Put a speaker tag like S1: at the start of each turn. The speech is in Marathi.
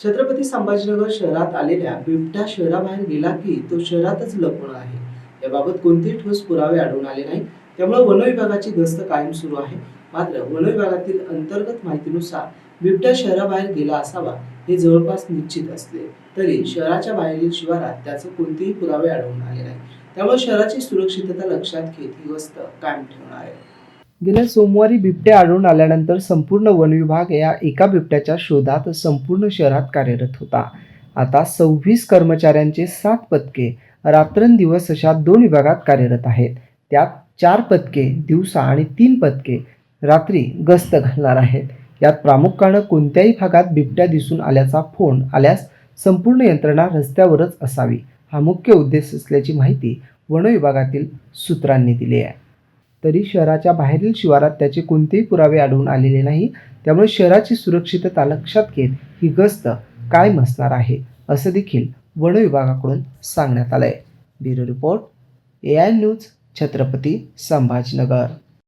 S1: छत्रपती संभाजीनगर शहरात आलेल्या बिबट्या शहराबाहेर गेला की तो शहरातच लपून आहे. याबाबत कोणतेही ठोस पुरावे आढळून आले नाही त्यामुळे वन विभागाची गस्त कायम सुरू आहे. मात्र वन विभागातील अंतर्गत माहितीनुसार बिबट्या शहराबाहेर गेला असावा हे जवळपास निश्चित असले तरी शहराच्या बाहेरील शिवारात त्याचे कोणतेही पुरावे आढळून आले नाही त्यामुळे शहराची सुरक्षितता लक्षात घेत ही गस्त कायम ठेवणार आहे. गेल्या सोमवारी बिबट्या आढळून आल्यानंतर संपूर्ण वन विभाग या एका बिबट्याच्या शोधात संपूर्ण शहरात कार्यरत होता. आता सव्वीस कर्मचाऱ्यांचे सात पथके रात्रंदिवस अशा दोन विभागात कार्यरत आहेत. त्यात चार पथके दिवसा आणि तीन पथके रात्री गस्त घालणार आहेत. यात प्रामुख्यानं कोणत्याही भागात बिबट्या दिसून आल्याचा फोन आल्यास संपूर्ण यंत्रणा रस्त्यावरच असावी. हा मुख्य उद्देश असल्याची माहिती वन विभागातील सूत्रांनी दिली आहे. तरी शहराच्या बाहेरील शिवारात त्याचे कोणतेही पुरावे आढळून आलेले नाही. त्यामुळे शहराची सुरक्षितता लक्षात घेत ही गस्त कायम असणार आहे असं देखील वन विभागाकडून सांगण्यात आलंय. Bureau report A I news Chhatrapati Sambhajinagar.